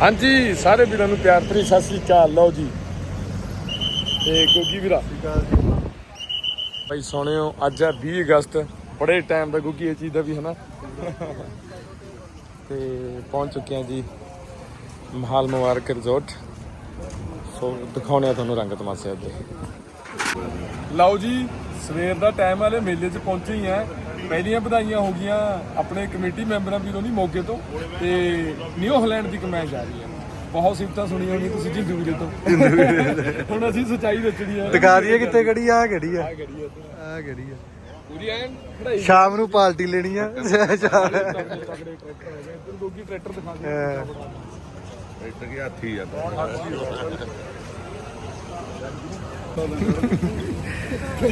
ਹਾਂਜੀ ਸਾਰੇ ਵੀਰਾਂ ਨੂੰ ਪਿਆਰ ਭਰੀ ਸਤਿ ਸ੍ਰੀ ਅਕਾਲ। ਲਓ ਜੀ। ਤੇ ਗੋਗੀ ਵੀਰਾ। ਭਾਈ ਸੋਹਣਿਓ ਅੱਜ ਆ 20 ਅਗਸਤ। ਬੜੇ ਟਾਈਮ ਦਾ ਗੋਗੀ ਇਹ ਚੀਜ਼ ਦਾ ਵੀ ਹਨਾ? ਤੇ ਪਹੁੰਚ ਚੁੱਕੇ ਆ ਜੀ ਮਹਾਲ ਮੁਬਾਰਕ ਰਿਜ਼ੋਰਟ ਸੋ ਦਿਖਾਉਣੇ ਆ ਤੁਹਾਨੂੰ ਰੰਗ ਤਮਾਸ਼ੇ ਅੱਜ ਲਓ ਜੀ ਸਵੇਰ ਦਾ ਟਾਈਮ ਵਾਲੇ ਮੇਲੇ 'ਚ ਪਹੁੰਚੇ ਹੀ ਆ ਪਹਿਲੀਆਂ ਵਧਾਈਆਂ ਹੋ ਗਈਆਂ ਆਪਣੇ ਕਮੇਟੀ ਮੈਂਬਰਾਂ ਵੀਰੋਂ ਦੀ ਮੋਗੇ ਤੋਂ ਤੇ ਨਿਊ ਹਾਲੈਂਡ ਦੀ ਕਮੈਂ ਜਾ ਰਹੀ ਹੈ। ਬਹੁਤ ਸਿਫਤਾਂ ਸੁਣੀਆਂ ਹੋਣੀਆਂ ਤੁਸੀਂ ਜਿੰਦੂ ਵੀਰੇ ਤੋਂ। ਹੁਣ ਅਸੀਂ ਸੱਚਾਈ ਦੱਸਣੀ ਆ ਦਿਖਾ ਦਈਏ ਕਿੱਥੇ ਖੜੀ ਆ ਖੜੀ ਆ। ਆ ਗੜੀ ਆ। ਆ ਆ। ਪੂਰੀ ਐਨ ਖੜਾਈ। ਸ਼ਾਮ ਨੂੰ ਪਾਰਟੀ ਲੈਣੀ ਆ। ਤਗੜੇ ਟਰੈਕਟਰ ਹੈਗੇ। ਇੱਧਰ ਗੋਗੀ ਟਰੈਕਟਰ ਦਿਖਾ ਦੇ ਹਾਂ। ਟਰੈਕਟਰ ਕੀ ਹਾਥੀ ਆ?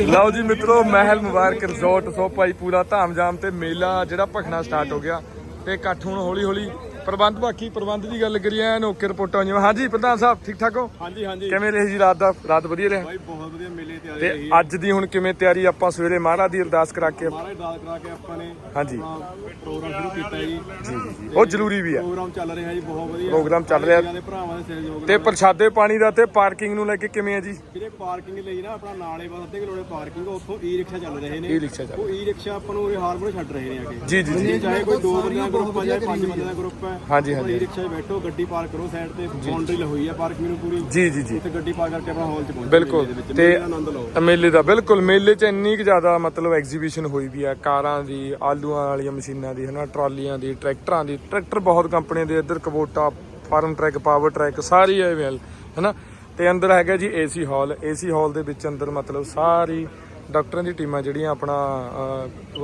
ਲਓ ਜੀ ਮਿੱਤਰੋ, ਮਹਿਲ ਮੁਬਾਰਕ ਰਿਜ਼ੋਰਟ ਸੋ ਭਾਈ ਪੂਰਾ ਧਾਮਜਾਮ ਤੇ ਮੇਲਾ ਜਿਹੜਾ ਭਖਣਾ ਸਟਾਰਟ ਹੋ ਗਿਆ ਤੇ ਇਕੱਠ ਹੁਣ ਹੌਲੀ ਹੌਲੀ ਪ੍ਰਬੰਧ ਬਾਕੀ ਪ੍ਰਬੰਧ ਦੀ ਗੱਲ ਕਰੀਏ ਐਨ ਓਕੇ ਰਿਪੋਰਟਾਂ ਜਿਵੇਂ ਹਾਂਜੀ ਪ੍ਰਧਾਨ ਸਾਹਿਬ ਠੀਕ ਠਾਕ ਹੋ? ਹਾਂਜੀ ਹਾਂਜੀ। ਕਿਵੇਂ ਰਹੀ ਜੀ ਰਾਤ ਦਾ ਰਾਤ ਵਧੀਆ ਰਿਹਾ? ਭਾਈ ਬਹੁਤ ਵਧੀਆ ਮੇਲੇ ਤੇ ਆਏ ਤੇ ਰਹੀ ਅੱਜ ਦੀ ਹੁਣ ਕਿਵੇਂ ਤਿਆਰੀ ਆਪਾਂ ਸਵੇਰੇ ਮਹਾਰਾਜ ਦੀ ਅਰਦਾਸ ਕਰਾ ਕੇ ਮਹਾਰਾਜ ਦਾਲ ਕਰਾ ਕੇ ਆਪਾਂ ਨੇ ਹਾਂਜੀ। ਪ੍ਰੋਗਰਾਮ ਸ਼ੁਰੂ ਕੀਤਾ ਜੀ। ਜੀ ਜੀ ਉਹ ਜ਼ਰੂਰੀ ਵੀ ਹੈ ਪ੍ਰੋਗਰਾਮ ਚੱਲ ਰਿਹਾ ਜੀ ਬਹੁਤ ਵਧੀਆ। ਪ੍ਰੋਗਰਾਮ ਚੱਲ ਰਿਹਾ। ਭਰਾਵਾਂ ਦੇ ਸਹਿਯੋਗ ਤੇ ਪ੍ਰਸ਼ਾਦੇ ਪਾਣੀ ਦਾ ਤੇ ਪਾਰਕਿੰਗ ਨੂੰ ਲੈ ਕੇ ਕਿਵੇਂ ਹੈ ਜੀ? ਜਿਹੜੇ ਪਾਰਕਿੰਗ ਲਈ ਨਾ ਆਪਣਾ ਨਾਲੇ ਬਸ ਅੱਧੇ ਕਿਲੋਮੀਟਰ ਪਾਰਕਿੰਗ ਉੱਥੋਂ ਈ ਰਿਕਸ਼ਾ ਚੱਲ ਰਹੇ ਨੇ। E-ਰਿਕਸ਼ਾ ਚੱਲ ਉਹ ਈ ਰਿਕਸ਼ਾ ਆਪਾਂ ਨੂੰ ਉਰੇ ਹਾਰਬਰ ਛੱਡ ਰਹੇ ਨੇ ਆ ਕੇ। ਜੀ ਜੀ ਜੀ। ਚਾਹੇ ਕੋਈ ਦੋ ਬੰਦਿਆਂ ਦਾ ਗਰੁੱਪ ਆ ਚਾਹੇ ਪੰਜ ਬੰਦਿਆਂ ਦਾ ਗਰੁੱਪ ਹੈ ਹਾਂਜੀ, ਹਾਂਜੀ। ਰਿਕਸ਼ਾ 'ਚ ਬੈਠੋ ਗੱਡੀ ਪਾਰਕ ਕਰੋ ਸਾਈਡ ਤੇ ਬਾਉਂਡਰੀ ਹੋਈ ਆ ਪਾਰਕਿੰਗ ਨੂੰ ਪੂਰੀ। ਜੀ ਜੀ ਜੀ। ਉੱਥੇ ਗੱਡੀ ਪਾਰਕ ਕਰਕੇ ਆਪਣਾ ਹਾਲ 'ਚ ਪਹੁੰਚੋ ਬਿਲਕੁਲ। ਤੇ ਆਨੰਦ ਲਓ। ਮੇਲੇ ਦਾ ਬਿਲਕੁਲ ਮੇਲੇ 'ਚ ਇੰਨੀ ਕੁ ਜ਼ਿਆਦਾ ਮਤਲਬ ਐਗਜ਼ੀਬਿਸ਼ਨ ਹੋਈ ਵੀ ਆ। ਕਾਰਾਂ ਦੀ ਆਲੂਆਂ ਵਾਲੀਆਂ ਮਸ਼ੀਨਾਂ ਦੀ ਹਨਾ ਟਰਾਲੀਆਂ ਦੀ ਟਰੈਕਟਰਾਂ ਦੀ। ਟਰੈਕਟਰ ਬਹੁਤ ਕੰਪਨੀਆਂ ਦੇ ਇੱਧਰ Kubota Farmtrac Powertrac ਸਾਰੀ ਅਵੇਲ ਹਨਾ। ਤੇ ਅੰਦਰ ਹੈਗਾ ਜੀ ਏਸੀ ਹਾਲ ਏਸੀ ਹਾਲ ਦੇ ਵਿੱਚ ਅੰਦਰ ਮਤਲਬ ਸਾਰੀ ਡਾਕਟਰਾਂ ਦੀ ਟੀਮਾਂ ਜਿਹੜੀਆਂ ਆਪਣਾ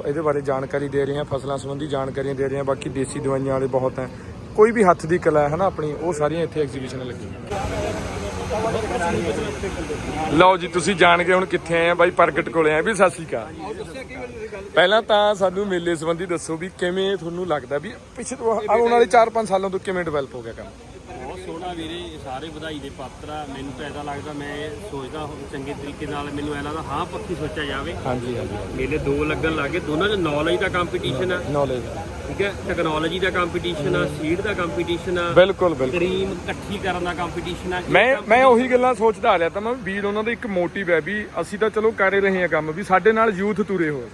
ਇਹਦੇ ਬਾਰੇ ਜਾਣਕਾਰੀ ਦੇ ਰਹੀਆਂ, ਫਸਲਾਂ ਸੰਬੰਧੀ ਜਾਣਕਾਰੀਆਂ ਦੇ ਰਹੀਆਂ, ਬਾਕੀ ਦੇਸੀ ਦਵਾਈਆਂ ਵਾਲੇ ਬਹੁਤ ਹੈ। ਕੋਈ ਵੀ ਹੱਥ ਦੀ ਕਲਾ ਹੈ ਨਾ ਆਪਣੀ, ਉਹ ਸਾਰੀਆਂ ਇੱਥੇ ਐਗਜ਼ੀਬਿਸ਼ਨ ਲੱਗੀਆਂ ਲਓ ਜੀ, ਤੁਸੀਂ ਜਾਣ ਕੇ ਹੁਣ ਕਿੱਥੇ ਆਏ ਆ? ਬਾਈ ਪ੍ਰਗਟ ਕੋਲੇ ਆਏ ਵੀ ਸਤਿ ਸ਼੍ਰੀ ਅਕਾਲ। ਪਹਿਲਾਂ ਤਾਂ ਸਾਨੂੰ ਮੇਲੇ ਸੰਬੰਧੀ ਦੱਸੋ ਵੀ ਕਿਵੇਂ ਤੁਹਾਨੂੰ ਲੱਗਦਾ ਵੀ ਪਿਛਲੇ ਆਉਣ ਵਾਲੇ 4-5 ਸਾਲਾਂ ਤੋਂ ਕਿਵੇਂ ਡਿਵੈਲਪ ਹੋ ਗਿਆ ਕੰਮ? ਬਹੁਤ ਸੋਹਣਾ ਵੀਰੇ ਸਾਰੇ ਵਧਾਈ ਦੇ ਪਾਤਰ ਆ। ਮੈਨੂੰ ਤਾਂ ਐਦਾ ਲੱਗਦਾ ਮੈਂ ਸੋਚਦਾ ਹੁਣ ਚੰਗੇ ਤਰੀਕੇ ਨਾਲ ਮੈਨੂੰ ਐ ਲੱਗਦਾ ਹਾਂ ਪੱਕੀ ਸੋਚਿਆ ਜਾਵੇ। ਹਾਂਜੀ ਹਾਂਜੀ। ਮੇਲੇ ਦੋ ਲੱਗਣ ਲੱਗੇ ਦੋਨਾਂ 'ਚ ਨੌਲੇਜ ਦਾ ਕੰਪੀਟੀਸ਼ਨ ਆ। ਨੌਲੇਜ ਠੀਕ ਹੈ? ਟੈਕਨੋਲੋਜੀ ਦਾ ਕੰਪੀਟੀਸ਼ਨ ਆ ਸੀਡ ਦਾ ਕੰਪੀਟੀਸ਼ਨ ਆ ਬਿਲਕੁਲ ਬਿਲਕੁਲ। ਕਰੀਮ ਇਕੱਠੀ ਕਰਨ ਦਾ ਕੰਪੀਟੀਸ਼ਨ ਆ। ਮੈਂ ਮੈਂ ਉਹੀ ਗੱਲਾਂ ਸੋਚਦਾ ਆ ਰਿਹਾ ਤਾਂ ਮੈਂ ਵੀਰ ਉਹਨਾਂ ਦਾ ਇੱਕ ਮੋਟਿਵ ਹੈ ਵੀ ਅਸੀਂ ਤਾਂ ਚਲੋ ਕਰ ਰਹੇ ਹਾਂ ਕੰਮ ਵੀ ਸਾਡੇ ਨਾਲ ਯੂਥ ਤੁਰੇ ਹੋਏ।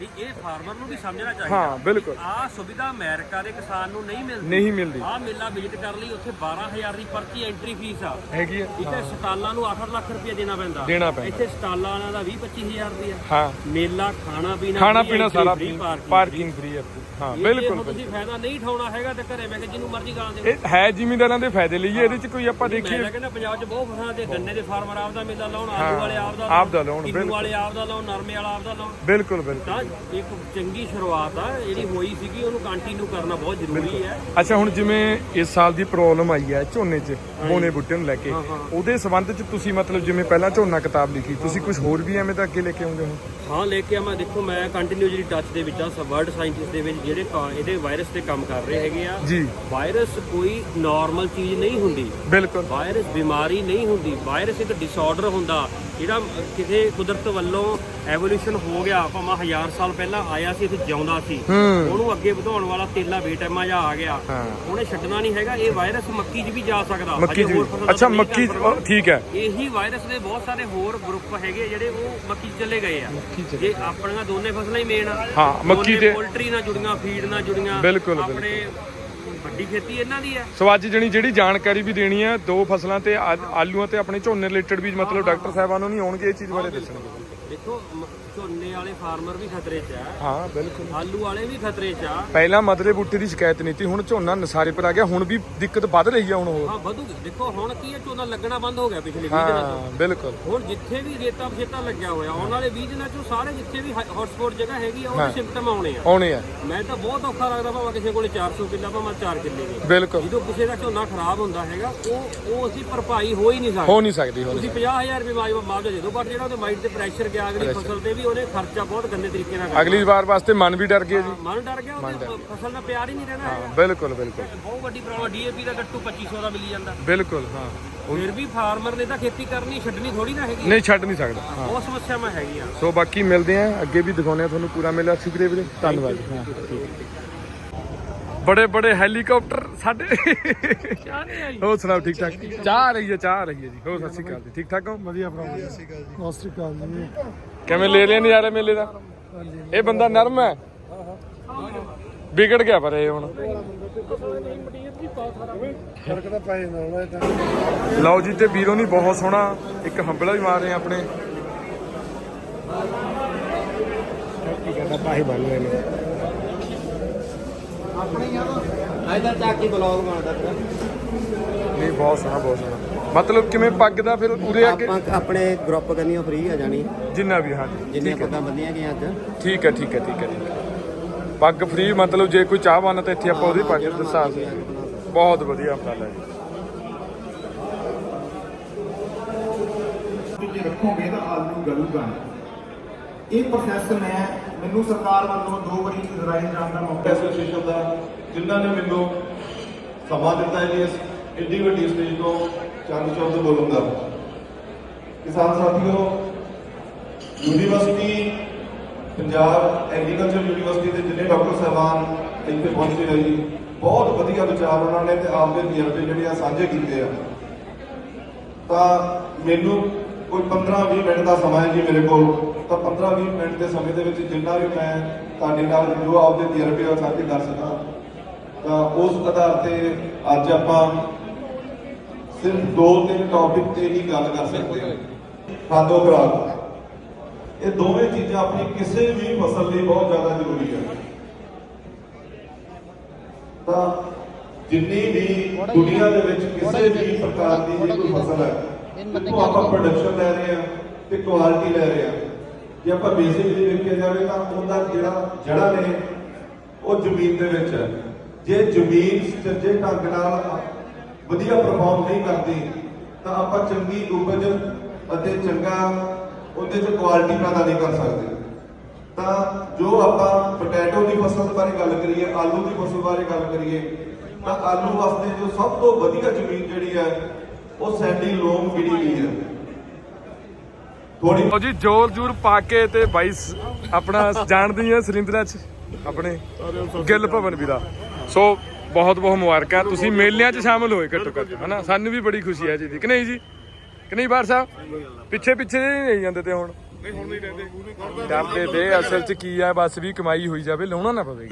ਵੀ ਇਹ ਫਾਰਮਰ ਨੂੰ ਵੀ ਸਮਝਣਾ ਚਾਹੀਦਾ ਹਾਂ ਬਿਲਕੁਲ। ਆ ਸੁਵਿਧਾ ਅਮਰੀਕਾ ਦੇ ਕਿਸਾਨ ਨੂੰ ਨਹੀਂ ਮਿਲਦੀ। ਨਹੀਂ ਮਿਲਦੀ। ਆ ਮੇਲਾ ਵਿਜ਼ਿਟ ਕਰ ਲਈ ਉੱਥੇ 12000 ਦੀ ਪਰਚੀ ਐਂਟਰੀ ਫੀਸ ਆ। ਹੈਗੀ ਹੈ ਇੱਥੇ ਸਟਾਲਾਂ ਨੂੰ 8 ਲੱਖ ਰੁਪਏ ਦੇਣਾ ਪੈਂਦਾ। ਦੇਣਾ ਪੈਂਦਾ। ਇੱਥੇ ਸਟਾਲਾਂ ਵਾਲਿਆਂ ਦਾ 20 25000 ਰੁਪਏ ਹਾਂ। ਮੇਲਾ ਖਾਣਾ ਪੀਣਾ ਖਾਣਾ free, ਪੀਣਾ entry ਸਾਰਾ free, parking ਪਾਰਕਿੰਗ ਫ੍ਰੀ ਹੈ ਹਾਂ free। ਇਹ ਬਿਲਕੁਲ ਤੁਸੀਂ ਫਾਇਦਾ ਨਹੀਂ ਠਾਉਣਾ ਹੈਗਾ ਤੇ ਘਰੇ ਬੈ ਕੇ ਜਿਹਨੂੰ ਮਰਜ਼ੀ ਗਾਲਾਂ ਦੇ ਇਹ ਹੈ ਜ਼ਿਮੀਂਦਾਰਾਂ ਦੇ ਫਾਇਦੇ ਲਈ ਇਹਦੇ ਚ ਕੋਈ ਆਪਾਂ ਮੈਂ ਦੇਖੀਏ। ਤਾਂ ਕਹਿੰਦਾ ਪੰਜਾਬ 'ਚ ਬਹੁਤ ਫਸਲਾਂ ਤੇ ਗੰਨੇ ਦੇ ਫਾਰਮਰ ਆਪਦਾ ਮੇਲਾ ਲਾਉਣ ਆਲੂ ਵਾਲੇ ਆਪਦਾ ਆਪ ਦਾ ਲਾਉਣ, ਕਿੰਨੂ ਬਿਲਕੁਲ। ਵਾਲੇ ਆਪਦਾ ਲਾਉਣ ਨਰਮੇ ਵਾਲਾ ਆਪਦਾ ਲਾਉਣ। ਬਿਲਕੁਲ ਇੱਕ ਚੰਗੀ ਸ਼ੁਰੂਆਤ ਆ ਜਿਹੜੀ ਹੋਈ ਸੀਗੀ ਉਹਨੂੰ ਕੰਟੀਨਿਊ ਕਰਨਾ ਬਹੁਤ ਜ਼ਰੂਰੀ ਹੈ। ਅੱਛਾ ਹੁਣ ਜਿਵੇਂ ਇਸ ਸਾਲ ਦੀ ਪ੍ਰੋਬਲਮ ਆਈ ਹੈ ਝੋਨੇ 'ਚ ਬੋਨੇ ਬੁੱਟੇ ਨੂੰ ਲੈ ਕੇ ਉਹਦੇ ਸੰਬੰਧ 'ਚ ਤੁਸੀਂ ਮਤਲਬ ਜਿਵੇਂ ਪਹਿਲਾਂ ਝੋਨਾ ਕਿਤਾਬ ਲਿਖੀ ਤੁਸੀਂ ਕੁਝ ਹੋਰ ਵੀ ਐਵੇਂ ਦਾ ਅੱਗੇ ਲੈ ਕੇ ਆਉਂਦੇ ਹੋ? ਹਾਂ ਲੈ ਕੇ ਆ ਮੈਂ ਦੇਖੋ ਮੈਂ ਕੰਟੀਨਿਊ ਜਿਹੜੀ ਟੱਚ ਦੇ ਵਿੱਚ ਆ ਵਰਲਡ ਸਾਇੰਟਿਸਟ ਦੇ ਵਿੱਚ ਜਿਹੜੇ ਇਹਦੇ ਵਾਇਰਸ ਤੇ ਕੰਮ ਕਰ ਰਹੇ ਹੈਗੇ ਆ। ਜੀ। ਵਾਇਰਸ ਕੋਈ ਨਾਰਮਲ ਚੀਜ਼ ਨਹੀਂ ਹੁੰਦੀ। ਬਿਲਕੁਲ। ਵਾਇਰਸ ਬਿਮਾਰੀ ਨਹੀਂ ਹੁੰਦੀ। ਵਾਇਰਸ ਇੱਕ ਡਿਸਆਰਡਰ ਹੁੰਦਾ। ਜਿਹੜਾ ਕਿਤੇ ਕੁਦਰਤ ਵੱਲੋਂ ਐਵੋਲੂਸ਼ਨ ਹੋ ਗਿਆ ਭਾਵੇਂ ਹਜ਼ਾਰ ਸਾਲ ਪਹਿਲਾਂ ਆਇਆ ਸੀ ਇੱਥੇ ਜਿਉਂਦਾ ਸੀ ਉਹਨੂੰ ਅੱਗੇ ਵਧਾਉਣ ਵਾਲਾ ਤੇਲਾ ਬੇਟੈਮਾ ਜਾ ਆ ਗਿਆ। ਉਹਨੇ ਛੱਡਣਾ ਨਹੀਂ ਹੈਗਾ ਇਹ ਵਾਇਰਸ ਮੱਕੀ 'ਚ ਵੀ ਜਾ ਸਕਦਾ। ਮੱਕੀ ਅੱਛਾ ਤੇ ਮੱਕੀ ਠੀਕ ਹੈ। ਇਹੀ ਵਾਇਰਸ ਦੇ ਬਹੁਤ ਸਾਰੇ ਹੋਰ ਗਰੁੱਪ ਹੈਗੇ ਜਿਹੜੇ ਉਹ ਮੱਕੀ 'ਚ ਚਲੇ ਗਏ ਆ। ਜੇ ਆਪਣੀਆਂ ਦੋਨੇ ਫਸਲਾਂ ਹੀ ਮੇਨ ਆ। ਹਾਂ, ਮੱਕੀ ਤੇ- ਪੋਲਟਰੀ ਨਾਲ ਜੁੜੀਆਂ ਫੀਡ ਨਾਲ ਜੁੜੀਆਂ। ਬਿਲਕੁਲ, ਆਪਣੇ ਵੱਡੀ ਖੇਤੀ ਇਹਨਾਂ ਦੀ ਹੈ ਸੋ ਅੱਜ ਜਣੀ ਜਿਹੜੀ ਜਾਣਕਾਰੀ ਵੀ ਦੇਣੀ ਹੈ ਦੋ ਫਸਲਾਂ ਤੇ ਆ- ਆਲੂਆਂ ਤੇ ਆਪਣੇ ਝੋਨੇ ਰਿਲੇਟਡ ਵੀ ਮਤਲਬ ਡਾਕਟਰ ਸਾਹਿਬਾਨ ਨੂੰ ਨਹੀਂ ਆਉਣਗੇ ਇਹ ਚੀਜ਼ ਬਾਰੇ ਦੱਸਣਗੇ ਦੇਖੋ ਮ- ਝੋਨੇ ਵਾਲੇ ਫਾਰਮਰ ਵੀ ਖਤਰੇ 'ਚ ਆ। ਹਾਂ ਬਿਲਕੁਲ। ਆਲੂ ਵਾਲੇ ਵੀ ਖਤਰੇ 'ਚ ਆ। ਪਹਿਲਾਂ ਮਦਰੇ ਬੂਟੇ ਦੀ ਸ਼ਿਕਾਇਤ ਨਹੀਂ ਸੀ ਹੁਣ ਝੋਨਾ ਨਸਾਰੇ ਪਰ ਆ ਗਿਆ ਹੁਣ ਵੀ ਦਿੱਕਤ ਵੱਧ ਰਹੀ ਹੈ ਹੁਣ ਹੋਰ। ਹਾਂ ਵਧੂਗੀ। ਦੇਖੋ ਹੁਣ ਕੀ ਹੈ ਝੋਨਾ ਲੱਗਣਾ ਬੰਦ ਹੋ ਗਿਆ ਪਿਛਲੇ 20 ਦਿਨਾਂ ਤੋਂ। ਹਾਂ ਬਿਲਕੁਲ। ਹੁਣ ਜਿੱਥੇ ਵੀ ਰੇਤਾ ਪਛੇਤਾ ਲੱਗਿਆ ਹੋਇਆ ਆਉਣ ਵਾਲੇ 20 ਦਿਨਾਂ 'ਚੋਂ ਸਾਰੇ ਜਿੱਥੇ ਵੀ ਹੌਟਸਪੌਟ ਜਗ੍ਹਾ ਹੈਗੀ ਆ ਉਹਦੇ ਸਿੰਪਟਮ ਆਉਣੇ ਆ। ਆਉਣੇ ਆ। ਮੈਂ ਤਾਂ ਬਹੁਤ ਔਖਾ ਲੱਗਦਾ ਭਾਵੇਂ ਕਿਸੇ ਕੋਲੇ 400 ਕਿੱਲਾ ਭਾਵੇਂ 4 ਕਿੱਲੇ ਬਿਲਕੁਲ। ਜਦੋਂ ਕਿਸੇ ਦਾ ਝੋਨਾ ਖਰਾਬ ਹੁੰਦਾ ਹੈਗਾ ਉਹ ਉਹ ਅਸੀਂ ਭਰਪਾਈ ਹੋ ਹੀ ਨਹੀਂ ਸਕਦੇ। ਹੋ ਨਹੀਂ ਸਕਦੀ ਹੁਣ ਤੁਸੀਂ 50000 ਰੁਪਏ ਮਾਜਵਾ ਮਾਜਵਾ ਦੇ ਦਿਓ ਪਰ ਜਿਹੜਾ ਉਹਦੇ ਮਾਈਂਡ ਤੇ ਪ੍ਰੈਸ਼ਰ ਗਿਆ ਅਗਲੀ ਫਸਲ ਤੇ ਵੀ ਉਹਨੇ ਖਰਚਾ ਬਹੁਤ ਗੰਦੇ ਤਰੀਕੇ ਨਾਲ ਅਗਲੀ ਵਾਰ ਵਾਸਤੇ ਮਨ ਵੀ ਡਰ ਗਿਆ ਜੀ। ਮਨ ਡਰ ਗਿਆ ਉਹਦੇ ਫਸਲ ਦਾ ਪਿਆਰ ਹੀ ਨਹੀਂ ਰਹਿਣਾ ਹੈਗਾ। ਬਿਲਕੁਲ ਬਿਲਕੁਲ। ਬਹੁਤ ਵੱਡੀ ਪ੍ਰੋਬਲਮ ਡੀਏਪੀ ਦਾ ਗੱਟੂ 2500 ਦਾ ਮਿਲੀ ਜਾਂਦਾ। ਬਿਲਕੁਲ ਹਾਂ। ਫਿਰ ਵੀ ਫਾਰਮਰ ਨੇ ਤਾਂ ਖੇਤੀ ਕਰਨੀ ਛੱਡਣੀ ਥੋੜੀ ਨਾ ਹੈਗੀ। ਨਹੀਂ ਛੱਡ ਨਹੀਂ ਸਕਦਾ ਹਾਂ। ਬਹੁਤ ਸਮੱਸਿਆਵਾਂ ਹੈਗੀਆਂ। ਸੋ ਬਾਕੀ ਮਿਲਦੇ ਆਂ ਅੱਗੇ ਵੀ ਦਿਖਾਉਂਦੇ ਆ ਤੁਹਾਨੂੰ ਪੂਰਾ ਮੇਲਾ। ਸ਼ੁਕਰੀਆ ਵੀਰੇ ਧੰਨਵਾਦ। ਹਾਂ ਠੀਕ ਹੈ। ਬੜੇ ਬੜੇ ਹੈਲੀਕਾਪਟਰ ਸਾਡੇ। ਹੋਰ ਸੁਣਾਓ ਠੀਕ ਠਾਕ? ਚਾਹ ਆ ਰਹੀ ਹੈ ਚਾਹ ਆ ਰਹੀ ਹੈ ਜੀ। ਹੋਰ ਸਤਿ ਸ਼੍ਰੀ ਅਕਾਲ ਜੀ। ਠੀਕ ਠਾਕ ਹੋ? ਵਧੀਆ ਭਰਾ ਸਤਿ ਸ਼੍ਰੀ ਅਕਾਲ ਜੀ। ਕਿਵੇਂ ਲੈ ਲਿਆ ਨਜ਼ਾਰੇ ਮੇਲੇ ਦਾ? ਇਹ ਬੰਦਾ ਨਰਮ ਹੈ? ਵਿਗੜ ਗਿਆ ਪਰ ਇਹ ਹੁਣ। ਲਓ ਜੀ ਤੇ ਵੀਰੋ ਨਹੀਂ ਬਹੁਤ ਸੋਹਣਾ ਇੱਕ ਹੰਬਲਾ ਵੀ ਮਾਰ ਰਹੇ ਆ ਆਪਣੇ ਅੱਜ ਦਾ ਚੱਕ ਕੇ ਬਲੌਗ ਬਣਦਾ ਨਹੀਂ ਬਹੁਤ ਸੋਹਣਾ ਬਹੁਤ ਸੋਹਣਾ। ਮਤਲਬ ਕਿਵੇਂ ਪੱਗ ਦਾ ਫਿਰ ਉਰੇ ਆ ਕੇ? ਆਪਾਂ ਆਪਣੇ ਗਰੁੱਪ ਕਰਨੀਆਂ ਫ੍ਰੀ ਆ ਜਾਣੀ। ਜਿੰਨਾ ਵੀ ਹਾਂਜੀ। ਜਿੰਨੀਆਂ ਹੈ। ਪੱਗਾਂ ਬੰਦੀਆਂ ਗਈਆਂ ਅੱਜ। ਠੀਕ ਹੈ ਠੀਕ ਹੈ ਠੀਕ ਹੈ ਹੈ। ਪੱਗ ਫ੍ਰੀ ਮਤਲਬ ਜੇ ਕੋਈ ਚਾਹਵਾਨ ਤਾਂ ਇੱਥੇ ਆਪਾਂ ਉਹਦੀ ਪੱਗ ਦੱਸਾਂ ਬਹੁਤ ਵਧੀਆ ਉਪਰਾਲਾ ਜੀ ਜੇ ਰੱਖੋਗੇ ਤਾਂ ਆਲੂ ਗਲੂਗਾ। ਇਹ ਪ੍ਰੋਸੈਸ ਮੈਂ ਮੈਨੂੰ ਸਰਕਾਰ ਵੱਲੋਂ ਦੋ ਵਾਰੀ ਇਜ਼ਰਾਈਲ ਜਾਣ ਦਾ ਮੌਕਾ ਐਸੋਸੀਏਸ਼ਨ ਦਾ ਜਿਨ੍ਹਾਂ ਨੇ ਮੈਨੂੰ ਸਮਾਂ ਦਿੱਤਾ ਹੈ ਇਸ ਇੰਡੀ ਵੱਡੀ ਸਟੇਜ ਤੋਂ ਚੰਦ ਚੌਦ ਬੋਲਣ ਦਾ। ਕਿਸਾਨ ਸਾਥੀਓ ਯੂਨੀਵਰਸਿਟੀ ਪੰਜਾਬ ਐਗਰੀਕਲਚਰ ਯੂਨੀਵਰਸਿਟੀ ਦੇ ਜਿੰਨੇ ਡਾਕਟਰ ਸਾਹਿਬਾਨ ਇੱਥੇ ਪਹੁੰਚੇ ਨੇ ਜੀ, ਬਹੁਤ ਵਧੀਆ ਵਿਚਾਰ ਉਹਨਾਂ ਨੇ ਤੇ ਆਪਦੇ ਤਜਰਬੇ ਜਿਹੜੇ ਆ ਸਾਂਝੇ ਕੀਤੇ ਆ। ਤਾਂ ਮੈਨੂੰ ਕੋਈ 15-20 ਮਿੰਟ ਦਾ ਸਮਾਂ ਹੈ ਜੀ ਮੇਰੇ ਕੋਲ, ਤਾਂ 15-20 ਮਿੰਟ ਦੇ ਸਮੇਂ ਦੇ ਵਿੱਚ ਜਿੰਨਾ ਵੀ ਮੈਂ ਤੁਹਾਡੇ ਨਾਲ ਜੋ ਆਪਦੇ ਤਜਰਬੇ ਆ ਸਾਂਝੇ ਕਰ ਸਕਾਂ, ਤਾਂ ਉਸ ਆਧਾਰ ਤੇ ਅੱਜ ਆਪਾਂ ਸਿਰਫ ਦੋ ਤਿੰਨ ਟੌਪਿਕ ਤੇ ਹੀ ਗੱਲ ਕਰ ਸਕਦੇ ਹਾਂ। ਖਾਦੋ ਖੁਰਾਕ। ਇਹ ਦੋਵੇਂ ਚੀਜ਼ਾਂ ਆਪਣੀ ਕਿਸੇ ਵੀ ਫਸਲ ਲਈ ਬਹੁਤ ਜ਼ਿਆਦਾ ਜ਼ਰੂਰੀ ਹੈ। ਤਾਂ ਜਿੰਨੀ ਵੀ ਦੁਨੀਆ ਦੇ ਵਿੱਚ ਕਿਸੇ ਵੀ ਪ੍ਰਕਾਰ ਦੀ ਜੇ ਕੋਈ ਫਸਲ ਹੈ ਉਹ ਆਪਾਂ ਪ੍ਰੋਡਕਸ਼ਨ ਲੈ ਰਹੇ ਹਾਂ ਤੇ ਕੁਆਲਿਟੀ ਲੈ ਰਹੇ ਹਾਂ। ਜੇ ਆਪਾਂ ਬੇਸਿਕਲੀ ਵੇਖਿਆ ਜਾਵੇ ਤਾਂ ਉਹਦਾ ਜਿਹੜਾ ਜੜਾ ਨੇ ਉਹ ਜ਼ਮੀਨ ਦੇ ਵਿੱਚ ਹੈ। ਜੇ ਜ਼ਮੀਨ ਸੱਚੇ ਢੰਗ ਨਾਲ ਵਧੀਆ ਪਰਫਾਰਮ ਨਹੀਂ ਕਰਦੀ ਤਾਂ ਆਪਾਂ ਚੰਗੀ ਉਪਜ ਅਤੇ ਚੰਗਾ ਉਹਦੇ ਚ ਕੁਆਲਿਟੀ ਪੈਦਾ ਨਹੀਂ ਕਰ ਸਕਦੇ। ਤਾਂ ਜੋ ਆਪਾਂ ਪੋਟੈਟੋ ਦੀ ਫਸਲ ਬਾਰੇ ਗੱਲ ਕਰੀਏ ਆਲੂ ਦੀ ਫਸਲ ਬਾਰੇ ਗੱਲ ਕਰੀਏ ਤਾਂ ਆਲੂ ਵਾਸਤੇ ਜੋ ਸਭ ਤੋਂ ਵਧੀਆ ਜ਼ਮੀਨ ਜਿਹੜੀ ਹੈ ਉਹ ਸੈਂਡੀ ਲੋਮ ਮਿਲੀ ਹੋਈ ਹੈ। ਥੋੜੀ ਜੀ ਜੋਰ ਜੂਰ ਪਾ ਕੇ ਤੇ ਬਾਈ ਆਪਣਾ ਜਾਣਦੀ ਹੈ ਸਰਿੰਦਰਾ ਚ ਆਪਣੇ ਗਿੱਲ ਭਵਨ ਵੀਰਾ ਸੋ ਬਹੁਤ ਬਹੁਤ ਮੁਬਾਰਕਾਂ। ਤੁਸੀਂ ਮੇਲਿਆਂ 'ਚ ਸ਼ਾਮਲ ਹੋਏ ਘੱਟੋ ਘੱਟ ਹਨਾ? ਸਾਨੂੰ ਵੀ ਬੜੀ ਖੁਸ਼ੀ ਹੈ ਜੀ ਦੀ। ਕਿ ਨਹੀਂ ਜੀ? ਕਿ ਨਹੀਂ ਬਾਰ ਸਾਹਿਬ? ਪਿੱਛੇ ਪਿੱਛੇ ਨਹੀਂ ਜਾਂਦੇ ਤੇ ਹੁਣ? ਨਹੀਂ ਹੁਣ ਨਹੀਂ ਰਹਿੰਦੇ ਡਰਦੇ ਤੇ ਅਸਲ 'ਚ ਕੀ ਆ ਬਸ ਵੀ ਕਮਾਈ ਹੋਈ ਜਾਵੇ ਲਾਉਣਾ ਨਾ ਪਵੇ।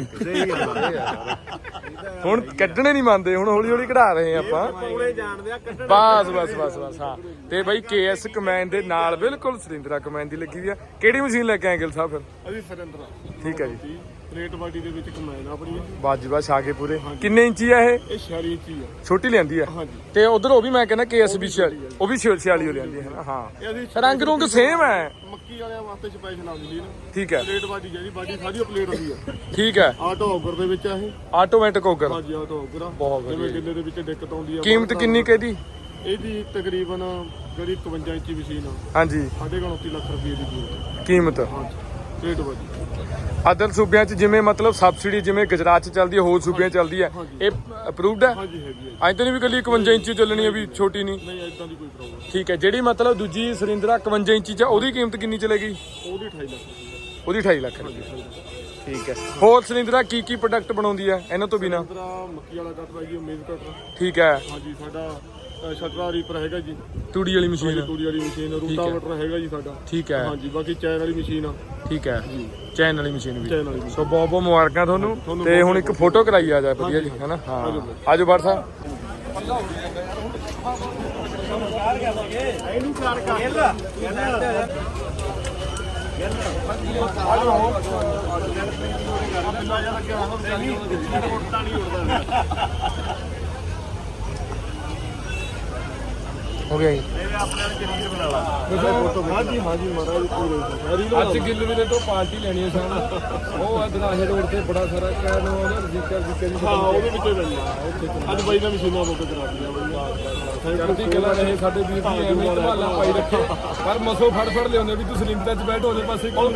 ਹੁਣ ਕੱਢਣੇ ਨਹੀਂ ਮੰਨਦੇ ਹੁਣ ਹੌਲੀ ਹੌਲੀ ਕਢਾ ਰਹੇ ਆਪਾਂ। ਪੌੜੇ ਜਾਣਦੇ ਆ ਕੱਢਣ ਬਸ ਬਸ ਬਸ ਬਸ ਹਾਂ। ਤੇ ਬਾਈ ਕੇਐਸ ਕਮੈਨ ਦੇ ਨਾਲ ਬਿਲਕੁਲ ਸਰਿੰਦਰਾ ਕਮੈਨ ਦੀ ਲੱਗੀ ਵੀ ਆ। ਕਿਹੜੀ ਮਸ਼ੀਨ ਲੈ ਕੇ ਆਏ ਗਿਲ ਸਾਹਿਬ ਫਿਰ? ਅਸੀਂ ਸਰੰਦਰਾ। ਠੀਕ ਹੈ ਜੀ। ਰੇਟ ਬਾਡੀ ਦੇ ਵਿੱਚ ਕਮਾਇਨ ਆਪਣੀ। ਬਾਜੂਬਾ ਛਾ ਕੇ ਪੂਰੇ। ਕਿੰਨੇ ਇੰਚੀ ਆ ਇਹ? ਇਹ ਸ਼ਹਿਰੀ ਇੰਚੀ ਆ। ਛੋਟੀ ਲਿਆਂਦੀ ਆ? ਹਾਂਜੀ। ਤੇ ਉਧਰ ਉਹ ਵੀ ਮੈਂ ਕਹਿੰਦਾ ਕੇਐਸ ਵੀ 46 ਉਹ ਵੀ 46 ਹੋ ਲਿਆਂਦੀ ਹੈ। ਨਾ ਇਹ ਹਾਂ ਅਸੀਂ ਰੰਗ ਰੁੰਗ ਸੇਮ ਹੈ ਮੱਕੀ ਵਾਲਿਆਂ ਵਾਸਤੇ ਸਪੈਸ਼ਲ ਆ ਮਸ਼ੀਨ ਠੀਕ ਹੈ ਰੇਟ ਬਾਡੀ ਜਿਹੜੀ ਬਾਡੀ ਸਾਰੀ ਪਲੇਟ ਹੁੰਦੀ ਆ। ਠੀਕ ਹੈ ਆਟੋ ਔਗਰ ਦੇ ਵਿੱਚ ਆ ਇਹ। ਆਟੋਮੈਟਿਕ ਹੋਗਰ ਹਾਂਜੀ ਆਟੋ ਔਗਰ ਆ। ਬਹੁਤ ਵਧੀਆ। ਜਿਵੇਂ ਗਿੱਲੇ ਦੇ ਵਿੱਚ ਦਿੱਕਤ ਆਉਂਦੀ ਆ ਕੀਮਤ ਕਿੰਨੀ ਕਿਹਦੀ ਇਹਦੀ? ਤਕਰੀਬਨ ਜਿਹੜੀ 51 ਇੰਚੀ ਮਸ਼ੀਨ ਆ ਹਾਂਜੀ। 29 ਲੱਖ ਰੁਪਏ ਦੀ ਕੀਮਤ ਕੀਮਤ। ਹਾਂਜੀ। ਰੇਟ ਅਦਰ ਸੂਬਿਆਂ 'ਚ ਜਿਵੇਂ ਮਤਲਬ ਸਬਸਿਡੀ ਜਿਵੇਂ ਗੁਜਰਾਤ 'ਚ ਚੱਲਦੀ ਹੈ ਹੋਰ ਸੂਬਿਆਂ 'ਚ ਚੱਲਦੀ ਹੈ ਇਹ ਅਪਰੂਵਡ ਹੈ? ਹਾਂਜੀ ਹੈਗੀ ਆ ਐਂ ਤਾਂ ਨਹੀਂ ਵੀ ਕੱਲੀ 51 ਇੰਚੀ ਚੱਲਣੀ ਹੈ ਵੀ ਛੋਟੀ ਨਹੀਂ? ਨਹੀਂ ਇਦਾਂ ਦੀ ਕੋਈ ਪ੍ਰੋਬਲਮ ਠੀਕ ਹੈ ਜਿਹੜੀ ਮਤਲਬ ਦੂਜੀ ਸਰਿੰਦਰਾ 51 ਇੰਚੀ ਚ ਉਹਦੀ ਕੀਮਤ ਕਿੰਨੀ ਚਲੇਗੀ? ਉਹਦੀ 28 ਲੱਖ ਰੁਪਏ। ਉਹਦੀ 28 ਲੱਖ ਰੁਪਏ। ਠੀਕ ਹੈ। ਹੋਰ ਸਰਿੰਦਰਾ ਕੀ ਕੀ ਪ੍ਰੋਡਕਟ ਬਣਾਉਂਦੀ ਹੈ ਇਹਨਾਂ ਤੋਂ ਬਿਨਾ? ਮੱਕੀ ਵਾਲਾ ਕੱਟ ਹੈਗੀ ਉਮੀਦ ਕੱਟ। ਠੀਕ ਹੈ। ਹਾਂਜੀ ਸਾਡਾ ਸ਼ਟਰਾ ਰੀਪਰ ਹੈਗਾ ਜੀ। ਤੂੜੀ ਵਾਲੀ ਮਸ਼ੀਨ। ਤੂੜੀ ਵਾਲੀ ਮਸ਼ੀਨ ਰੂਟਾਵਟਰ ਹੈਗਾ ਜੀ ਸਾਡਾ। ਠੀਕ ਹੈ। ਹਾਂਜੀ ਬਾਕੀ ਚੈਨ ਵਾਲੀ ਮਸ਼ੀਨ ਆ। ਠੀਕ ਹੈ। ਚੈਨ ਵਾਲੀ ਮਸ਼ੀਨ ਵੀ। ਸੋ ਬਹੁਤ ਬਹੁਤ ਮੁਬਾਰਕਾਂ ਤੁਹਾਨੂੰ। ਤੇ ਹੁਣ ਇੱਕ ਫੋਟੋ ਕਰਾਈ ਆ ਜਾ ਵਧੀਆ ਜੀ ਹੈਨਾ? ਹਾਂ। ਆਜੋ ਬਾੜ ਸਾਹਿਬ। ਹੋ ਗਿਆ ਜੀ। ਹਾਂਜੀ ਹਾਂਜੀ ਮਹਾਰਾਜ ਪੂਰੇ ਅੱਜ ਗਿੱਲ ਵੀਰੇ ਤੋਂ ਪਾਰਟੀ ਲੈਣੀ ਹੈ ਸਾਨੂੰ ਉਹ ਅਦਨਾਹੇ ਰੋਡ ਤੇ ਬੜਾ ਸਾਰਾ ਕਹਿਣ ਨੂੰ ਉਹਦਾ ਜ਼ਿਕਰ ਜ਼ਿਕਰ ਹਾਂ ਉਹਦੇ ਵਿੱਚੋਂ ਲੈਣੀ ਅੱਜ ਬਾਈ ਦਾ ਮਸ਼ੀਨਾਂ ਬੁੱਕ ਕਰਾ ਦਿੱਤੀਆਂ ਚੜ੍ਹਦੀ ਕਲਾ ਰਹੇ ਸਾਡੇ ਵੀਰ ਦੀ ਐਵੇਂ ਧਮਾਲਾ ਪਾਈ ਰੱਖੇ। ਪਰ ਮਸੋ ਫੜ ਫੜ ਲਿਆਉਂਦੇ ਵੀ ਤੁਸੀਂ ਲਿੰਕਾ 'ਚ ਬੈਠੋ ਉਹਦੇ ਪਾਸੇ ਕੋਲ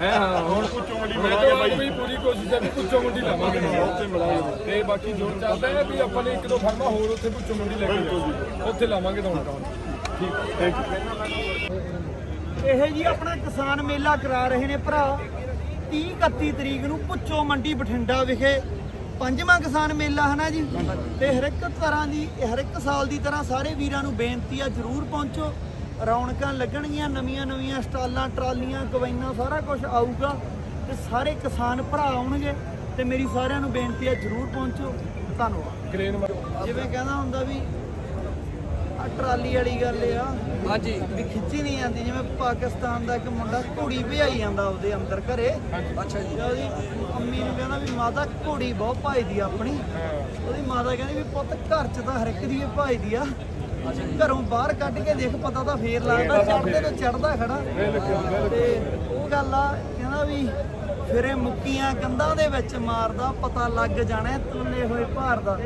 ਹੈ ਹਾਂ ਹੁਣ ਪੁੱਛੋ ਮੰਡੀ ਮੈਂ ਤਾਂ ਬਾਈ। ਵੀ ਪੂਰੀ ਕੋਸ਼ਿਸ਼ ਹੈ ਵੀ ਪੁੱਛੋ ਮੰਡੀ ਲਾਵਾਂਗੇ। ਉੱਥੇ ਮਿਲਾਂਗੇ। ਤੇ ਬਾਕੀ ਜੋ ਚੱਲਦਾ ਹੈ ਵੀ ਆਪਾਂ ਨੇ ਇੱਕ ਦੋ ਫਰਮਾ ਹੋਰ ਉੱਥੇ ਪੁੱਛੋ ਮੰਡੀ ਲੈ ਕੇ ਜਾਓ। ਉੱਥੇ ਲਾਵਾਂਗੇ ਤਾਂ ਹੁਣ ਇਹ ਜੀ ਆਪਣਾ ਕਿਸਾਨ ਮੇਲਾ ਕਰਾ ਰਹੇ ਨੇ ਭਰਾ। 30 31 ਤਰੀਕ ਨੂੰ ਪੁੱਚੋ ਮੰਡੀ ਬਠਿੰਡਾ ਵਿਖੇ। ਪੰਜਵਾਂ ਕਿਸਾਨ ਮੇਲਾ ਹੈ ਨਾ ਜੀ? ਤੇ ਹਰ ਇੱਕ ਤਰ੍ਹਾਂ ਦੀ ਹਰ ਇੱਕ ਸਾਲ ਦੀ ਤਰ੍ਹਾਂ ਸਾਰੇ ਵੀਰਾਂ ਨੂੰ ਬੇਨਤੀ ਆ ਜਰੂਰ ਪਹੁੰਚੋ। ਰੌਣਕਾਂ ਲੱਗਣਗੀਆਂ ਨਵੀਆਂ ਨਵੀਆਂ ਸਟਾਲਾਂ ਟਰਾਲੀਆਂ ਕਵੈਨਾਂ ਸਾਰਾ ਕੁਝ ਆਊਗਾ ਤੇ ਸਾਰੇ ਕਿਸਾਨ ਭਰਾ ਆਉਣਗੇ ਤੇ ਮੇਰੀ ਸਾਰਿਆਂ ਨੂੰ ਬੇਨਤੀ ਆ ਜਰੂਰ ਪਹੁੰਚੋ। ਧੰਨਵਾਦ। ਕ੍ਰੇਨ ਜਿਵੇਂ ਕਹਿੰਦਾ ਹੁੰਦਾ ਵੀ ਆ ਟਰਾਲੀ ਵਾਲੀ ਗੱਲ ਆ ਹਾਂਜੀ। ਵੀ ਖਿੱਚੀ ਨਹੀਂ ਜਾਂਦੀ। ਜਿਵੇਂ ਪਾਕਿਸਤਾਨ ਦਾ ਇੱਕ ਮੁੰਡਾ ਘੋੜੀ ਭਜਾਈ ਜਾਂਦਾ ਉਹਦੇ ਅੰਦਰ ਘਰੇ। ਅੱਛਾ ਜੀ। ਉਹਦੀ ਅੰਮੀ ਨੂੰ ਕਹਿੰਦਾ ਵੀ ਮਾਤਾ ਘੋੜੀ ਬਹੁਤ ਭਾਈਦੀ ਆ ਆਪਣੀ। ਉਹਦੀ ਮਾਤਾ ਕਹਿੰਦੀ ਵੀ ਪੁੱਤ ਘਰ 'ਚ ਤਾਂ ਹਰ ਇੱਕ ਦੀ ਭਾਈਦੀ ਆ। ਘਰੋਂ ਬਾਹਰ ਕੱਢ ਕੇ ਦੇਖ ਪਤਾ ਤਾਂ ਫੇਰ ਲੱਗਦਾ ਚੜਦੇ ਤੇ ਚੜਦਾ ਖੜਾ। ਤੇ ਉਹ ਗੱਲ ਆ ਕਹਿੰਦਾ ਵੀ ਫਿਰ ਮੁੱਕੀਆਂ ਕੰਧਾਂ ਦੇ ਵਿੱਚ ਮਾਰਦਾ ਪਤਾ ਲੱਗ ਜਾਣਾ ਤੁੱਲੇ ਹੋਏ ਭਾਰ ਦਾ।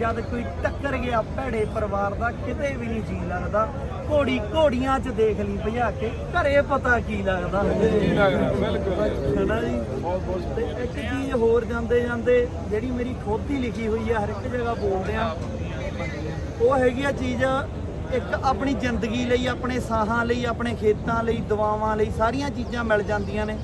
ਜਦ ਕੋਈ ਟੱਕਰ ਗਿਆ ਭੈੜੇ ਪਰਿਵਾਰ ਦਾ ਕਿਤੇ ਵੀ ਨਹੀਂ ਜੀ ਲੱਗਦਾ। ਘੋੜੀ ਘੋੜੀਆਂ 'ਚ ਦੇਖ ਲਈ ਭਜਾ ਕੇ ਘਰੇ ਪਤਾ ਕੀ ਲੱਗਦਾ। ਕੀ ਲੱਗਦਾ ਬਿਲਕੁਲ। ਹੈਨਾ ਜੀ? ਤੇ ਇੱਕ ਚੀਜ਼ ਹੋਰ ਜਾਂਦੇ ਜਾਂਦੇ ਜਿਹੜੀ ਮੇਰੀ ਖੁਦ ਹੀ ਲਿਖੀ ਹੋਈ ਆ ਹਰ ਇੱਕ ਜਗ੍ਹਾ ਬੋਲਦੇ ਆ। ਉਹ ਹੈਗੀ ਆ ਚੀਜ਼ ਇੱਕ ਆਪਣੀ ਜ਼ਿੰਦਗੀ ਲਈ, ਆਪਣੇ ਸਾਹਾਂ ਲਈ, ਆਪਣੇ ਖੇਤਾਂ ਲਈ, ਦਵਾਵਾਂ ਲਈ ਸਾਰੀਆਂ ਚੀਜ਼ਾਂ ਮਿਲ ਜਾਂਦੀਆਂ ਨੇ।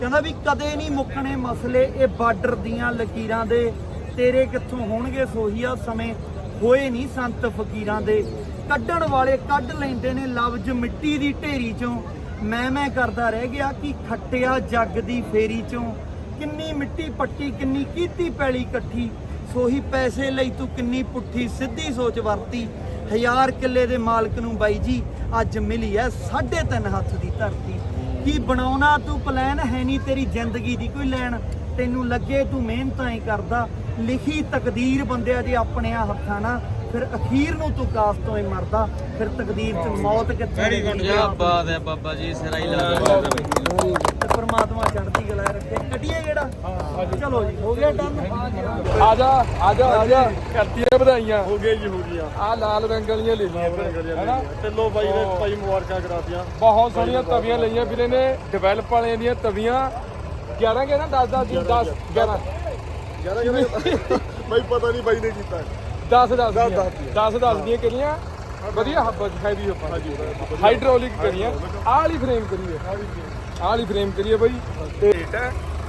ਕਹਿੰਦਾ ਵੀ ਕਦੇ ਨਹੀਂ ਮੁੱਕਣੇ ਮਸਲੇ, ਇਹ ਬਾਰਡਰ ਦੀਆਂ ਲਕੀਰਾਂ ਦੇ, ਤੇਰੇ ਕਿੱਥੋਂ ਹੋਣਗੇ ਸੋਹੀਆ ਸਮੇਂ। ਹੋਏ ਨਹੀਂ ਸੰਤ ਫਕੀਰਾਂ ਦੇ। ਕੱਢਣ ਵਾਲੇ ਕੱਢ ਲੈਂਦੇ ਨੇ ਲਫ਼ਜ਼ ਮਿੱਟੀ ਦੀ ਢੇਰੀ ਚੋਂ। ਮੈਂ ਮੈਂ ਕਰਦਾ ਰਹਿ ਗਿਆ ਕਿ ਖੱਟਿਆ ਜੱਗ ਦੀ ਫੇਰੀ ਚੋਂ। ਕਿੰਨੀ ਮਿੱਟੀ ਪੱਟੀ, ਕਿੰਨੀ ਕੀਤੀ ਪੈਲੀ ਇਕੱਠੀ। ਸੋਹੀ ਪੈਸੇ ਲਈ ਤੂੰ ਕਿੰਨੀ ਪੁੱਠੀ ਸਿੱਧੀ ਸੋਚ ਵਰਤੀ। ਹਜ਼ਾਰ ਕਿੱਲੇ ਦੇ ਮਾਲਕ ਨੂੰ ਬਾਈ ਜੀ, ਅੱਜ ਮਿਲੀ ਐ ਸਾਢੇ ਤਿੰਨ ਹੱਥ ਦੀ ਧਰਤੀ। ਕੀ ਬਣਾਉਣਾ ਤੂੰ? ਪਲਾਨ ਹੈ ਨਹੀਂ ਤੇਰੀ ਜ਼ਿੰਦਗੀ ਦੀ ਕੋਈ ਲੈਣ। ਤੈਨੂੰ ਲੱਗੇ ਤੂੰ ਮਿਹਨਤਾਂ ਹੀ ਕਰਦਾ। ਲਿਖੀ ਤਕਦੀਰ ਬੰਦਿਆਂ ਦੀ ਆਪਣੇ ਹੱਥਾਂ ਨਾਲ। ਫਿਰ ਅਖੀਰ ਨੂੰ ਤੂੰ ਕਾਸ ਤੋਂ ਹੀ ਮਰਦਾ ਫਿਰ ਤਕਦੀਰ 'ਚ ਮੌਤ ਕਿੱਥੇ ਵੈਰੀ ਗੁੱਡ ਕੀ ਬਾਤ ਹੈ ਬਾਬਾ ਜੀ ਸਿਰਾ ਹੀ ਲਾ ਤੇ ਪਰਮਾਤਮਾ ਚੜ੍ਹਦੀ ਕਲਾ ਰੱਖੇ। ਕੱਢੀਏ ਕਿਹੜਾ? ਚਲੋ ਜੀ ਹੋ ਗਿਆ ਡਨ? ਆ ਜਾ ਆ ਜਾ ਆ ਜਾ। ਕਰਤੀਆਂ ਵਧਾਈਆਂ। ਹੋ ਗਏ ਜੀ ਹੋ ਗਈਆਂ। ਆ ਲਾਲ ਰੰਗ ਵਾਲੀਆਂ ਲੈ ਲਈਆਂ ਹੈਨਾ? ਢਿੱਲੋਂ ਬਾਈ ਨੇ ਭਾਈ ਮੁਬਾਰਕਾਂ ਕਰਾਤੀਆਂ। ਬਹੁਤ ਸੋਹਣੀਆਂ ਤਵੀਆਂ ਲਈਆਂ ਵੀਰੇ ਨੇ। ਡਿਵੈਲਪ ਵਾਲਿਆਂ ਦੀਆਂ ਤਵੀਆਂ। 11 ਕੇ ਨਾ 10 10 10 11 ਯਾਰਾ ਕਹਿੰਦੇ ਬਾਈ ਪਤਾ ਨਹੀਂ ਬਾਈ ਨੇ ਕੀਤਾ। 10 10 10 10 ਦੀਆਂ। ਕਰੀਆਂ। ਵਧੀਆ ਹੱਬ ਹੈਵੀ ਹੱਬ ਹਾਈਡ੍ਰੋਲਿਕ ਕਰੀਆਂ। ਆਹ ਵਾਲੀ ਫਰੇਮ ਕਰੀਏ। ਆਹ ਵਾਲੀ ਫਰੇਮ ਕਰੀਏ ਬਾਈ। ਤੇ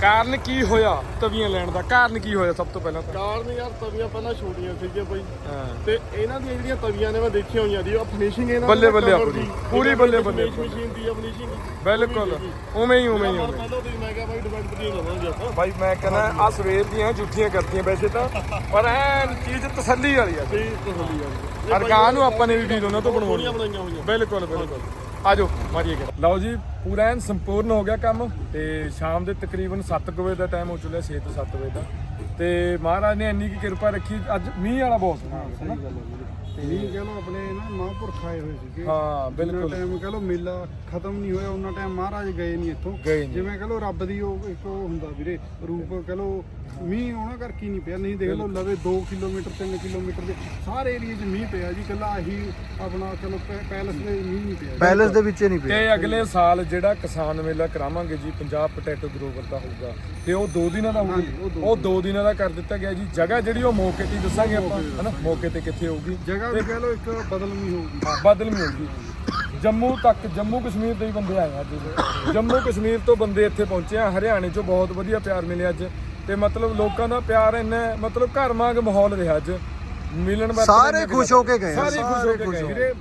ਕਾਰਨ ਕੀ ਹੋਇਆ ਤਵੀਆਂ ਲੈਣ ਦਾ? ਕਾਰਨ ਕੀ ਹੋਇਆ ਸਭ ਤੋਂ ਪਹਿਲਾਂ ਤਾਂ? ਕਾਰਨ ਯਾਰ ਤਵੀਆਂ ਪਹਿਲਾਂ ਛੋਟੀਆਂ ਸੀਗੀਆਂ ਬਾਈ। ਹਾਂ। ਤੇ ਇਹਨਾਂ ਦੀਆਂ ਜਿਹੜੀਆਂ ਤਵੀਆਂ ਨੇ ਮੈਂ ਦੇਖੀਆਂ ਹੋਈਆਂ ਦੀ ਉਹ ਫਿਨਿਸ਼ਿੰਗ ਇਹਨਾਂ ਬੱਲੇ ਬੱਲੇ ਆਪਣੀ। ਪੂਰੀ। ਬੱਲੇ ਬੱਲੇ। ਮਸ਼ੀਨ ਦੀ ਆ ਫਿਨਿਸ਼ਿੰਗ ਬਿਲਕੁਲ। ਉਵੇਂ ਹੀ ਉਵੇਂ ਹੀ। ਪਹਿਲਾਂ ਮੈਂ ਕਿਹਾ ਬਾਈ ਡਿਵੈਲਪ ਦੀ ਲਵਾਂਗੇ ਆਪਾਂ। ਬਾਈ ਮੈਂ ਕਹਿੰਦਾ ਆ ਸਵੇਰ ਦੀਆਂ ਝੂਠੀਆਂ ਕਰਤੀਆਂ ਵੈਸੇ ਤਾਂ ਪਰ ਐਨ ਚੀਜ਼ ਤਸੱਲੀ ਵਾਲੀ ਆ। ਤੇ ਤਸੱਲੀ ਆ। ਅਰਗਾਂ ਨੂੰ ਆਪਾਂ ਨੇ ਵੀ ਵੀਰ ਉਹਨਾਂ ਤੋਂ ਬਣਵਾਉਣੀ ਬਿਲਕੁਲ ਬਿਲਕੁਲ। ਆਜੋ ਮਾਰੀਏ ਗੇੜਾ ਲਓ ਜੀ ਪੂਰਾ ਐਨ ਸੰਪੂਰਨ ਹੋ ਗਿਆ ਕੰਮ ਤੇ ਸ਼ਾਮ ਦੇ ਤਕਰੀਬਨ 7 ਵਜੇ ਦਾ ਟਾਈਮ ਹੋ ਚੁੱਲਿਆ 6 ਤੋਂ 7 ਵਜੇ ਦਾ। ਤੇ ਮਹਾਰਾਜ ਨੇ ਇੰਨੀ ਕੀ ਕਿਰਪਾ ਰੱਖੀ ਅੱਜ ਮੀਂਹ ਵਾਲਾ ਬਹੁਤ ਸੋਹਣਾ ਹੈ ਨਾ ਨਹੀਂ ਕਹ ਲੋ ਆਪਣੇ ਨਾ ਮਹਾਂਪੁਰਖ ਆਏ ਹੋਏ ਸੀਗੇ। ਹਾਂ ਜਿੰਨਾ ਬਿਲਕੁਲ। ਟਾਈਮ ਕਹ ਲੋ ਮੇਲਾ ਖਤਮ ਨਹੀਂ ਹੋਇਆ ਉਹਨਾਂ ਟਾਈਮ ਮਹਾਰਾਜ ਗਏ ਨਹੀਂ ਇੱਥੋਂ। ਗਏ ਨਹੀਂ। ਜਿਵੇਂ ਕਹ ਲੋ ਰੱਬ ਦੀ ਉਹ ਇੱਕ ਉਹ ਹੁੰਦਾ ਵੀਰੇ ਰੂਪ ਕਹ ਲੋ ਮੀਂਹ ਉਹਨਾਂ ਕਰਕੇ ਹੀ ਨਹੀਂ ਪਿਆ। ਨਹੀਂ ਦੇਖ ਲੋ ਲਵੇ 2 ਕਿਲੋਮੀਟਰ 3 ਕਿਲੋਮੀਟਰ ਦੇ ਸਾਰੇ ਏਰੀਏ 'ਚ ਮੀਂਹ ਪਿਆ ਜੀ। ਕੱਲਾ ਆਹੀ ਆਪਣਾ ਚਲੋ ਪੈਲਸ ਦੇ ਮੀਂਹ ਨਹੀਂ ਪਿਆ ਪੈਲਸ ਦੇ ਵਿੱਚ ਨਹੀਂ ਪਿਆ। ਤੇ ਅਗਲੇ ਸਾਲ ਜਿਹੜਾ ਕਿਸਾਨ ਮੇਲਾ ਕਰਾਵਾਂਗੇ ਜੀ ਪੰਜਾਬ ਪੋਟੈਟੋ ਗਰੋਵਰ ਦਾ ਹੋਊਗਾ। ਤੇ ਉਹ ਦੋ ਦਿਨਾਂ ਦਾ ਹੋਊਗਾ। ਉਹ ਦੋ ਦਿਨਾਂ ਦਾ ਕਰ ਦਿੱਤਾ ਗਿਆ ਜੀ। ਜਗ੍ਹਾ ਜਿਹੜੀ ਉਹ ਮੌਕੇ ਤੇ ਦੱਸਾਂਗੇ ਆਪਾਂ। ਹਨਾ? ਮੌਕੇ ਤੇ ਕਿੱਥੇ ਹੋਊਗੀ? ਜਗ੍ਹਾ ਵੀ ਕਹ ਲੋ ਇੱਕ ਬਦਲਵੀਂ ਹੋਊਗੀ। ਬਦਲਵੀਂ ਹੋਊਗੀ। ਜੰਮੂ ਤੱਕ ਜੰਮੂ ਕਸ਼ਮੀਰ ਤੋਂ ਹੀ ਬੰਦੇ ਆਏ ਅੱਜ। ਜੰਮੂ ਕਸ਼ਮੀਰ ਤੋਂ ਬੰਦੇ ਇੱਥੇ ਪਹੁੰਚੇ ਆ। ਹਰਿਆਣੇ ਚੋਂ ਬਹੁਤ ਵਧੀਆ ਪਿਆਰ ਮਿਲਿਆ ਅੱਜ। ਤੇ ਮਤਲਬ ਲੋਕਾਂ ਦਾ ਪਿਆਰ ਇੰਨਾ ਹੈ, ਮਤਲਬ ਘਰ ਵਾਂਗ ਮਾਹੌਲ ਰਿਹਾ ਅੱਜ। ਮਿਲਣ ਵਰਤਣ ਸਾਰੇ ਖੁਸ਼ ਹੋ ਕੇ ਗਏ ਆ, ਸਾਰੇ ਖੁਸ਼ ਹੋ ਕੇ ਗਏ ਵੀਰੇ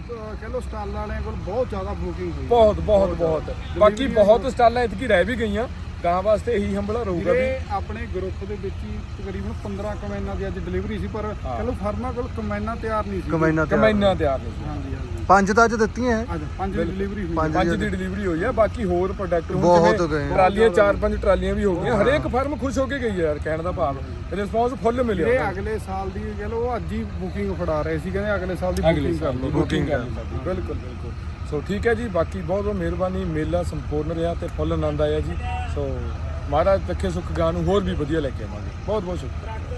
ਕਹ ਲੋ ਸਟਾਲ ਵਾਲਿਆਂ ਕੋਲ ਬਹੁਤ ਜ਼ਿਆਦਾ ਬੁਕਿੰਗ ਹੋਈ। ਬਹੁਤ ਬਹੁਤ ਬਹੁਤ। ਬਾਕੀ ਬਹੁਤ ਸਟਾਲਾਂ ਇਤਕੀ ਰਹਿ ਵੀ ਗਈਆਂ। ਗਾਂ ਵਾਸਤੇ ਇਹੀ ਹੰਬਲਾ ਰਹੂਗਾ ਵੀ ਵੀਰੇ ਆਪਣੇ ਗਰੁੱਪ ਦੇ ਵਿੱਚ ਹੀ ਤਕਰੀਬਨ 15 ਕਮੈਨਾਂ ਦੀ ਅੱਜ ਡਿਲੀਵਰੀ ਸੀ ਪਰ ਚਲੋ ਫਰਮਾਂ ਕੋਲ ਕਮੈਨਾਂ ਤਿਆਰ ਨਹੀਂ ਸੀ। ਤੇ ਕਮਾਈਆਂ ਤਿਆਰ ਨਹੀਂ ਸੀ। ਹਾਂਜੀ ਹਾਂਜੀ। ਪੰਜ ਤਾਂ ਅੱਜ ਦਿੱਤੀਆਂ ਹੈ ਅੱਜ ਪੰਜ ਦੀ ਡਿਲੀਵਰੀ ਹੋਈ ਪੰਜ ਪੰਜ ਦੀ ਡਿਲੀਵਰੀ ਹੋਈ ਹੈ ਬਾਕੀ ਹੋਰ ਪ੍ਰੋਡਕਟ ਹੁਣ ਬਹੁਤ ਜਿਵੇਂ ਗਏ। ਟਰਾਲੀਆਂ ਚਾਰ ਪੰਜ ਟਰਾਲੀਆਂ ਵੀ ਹੋ ਗਈਆਂ। ਹਰੇਕ ਫਰਮ ਖੁਸ਼ ਹੋ ਕੇ ਗਈ ਹੈ ਯਾਰ ਕਹਿਣ ਦਾ ਭਾਵ। ਰਿਸਪੌਂਸ ਫੁੱਲ ਇਹ ਮਿਲਿਆ ਅਗਲੇ ਸਾਲ ਦੀ ਕਹ ਲੋ ਉਹ ਅੱਜ ਹੀ ਬੁਕਿੰਗ ਫੜਾ ਰਹੇ ਸੀ ਕਹਿੰਦੇ ਅਗਲੇ ਸਾਲ ਦੀ ਅਗਲੇ ਬੁਕਿੰਗ ਕਰ ਸਾਲ ਲਓ ਬੁਕਿੰਗ ਕਰ ਲਓ। ਬਿਲਕੁਲ ਬਿਲਕੁਲ। ਸੋ ਠੀਕ ਹੈ ਜੀ, ਬਾਕੀ ਬਹੁਤ ਬਹੁਤ ਮਿਹਰਬਾਨੀ, ਮੇਲਾ ਸੰਪੂਰਨ ਰਿਹਾ ਤੇ ਫੁੱਲ ਆਨੰਦ ਆਇਆ ਜੀ। ਸੋ ਮਹਾਰਾਜ ਰੱਖੇ ਸੁਖ ਗਾਂ ਨੂੰ ਹੋਰ ਵੀ ਵਧੀਆ ਲੈ ਕੇ ਆਵਾਂਗੇ। ਬਹੁਤ ਬਹੁਤ ਸ਼ੁਕਰੀਆ।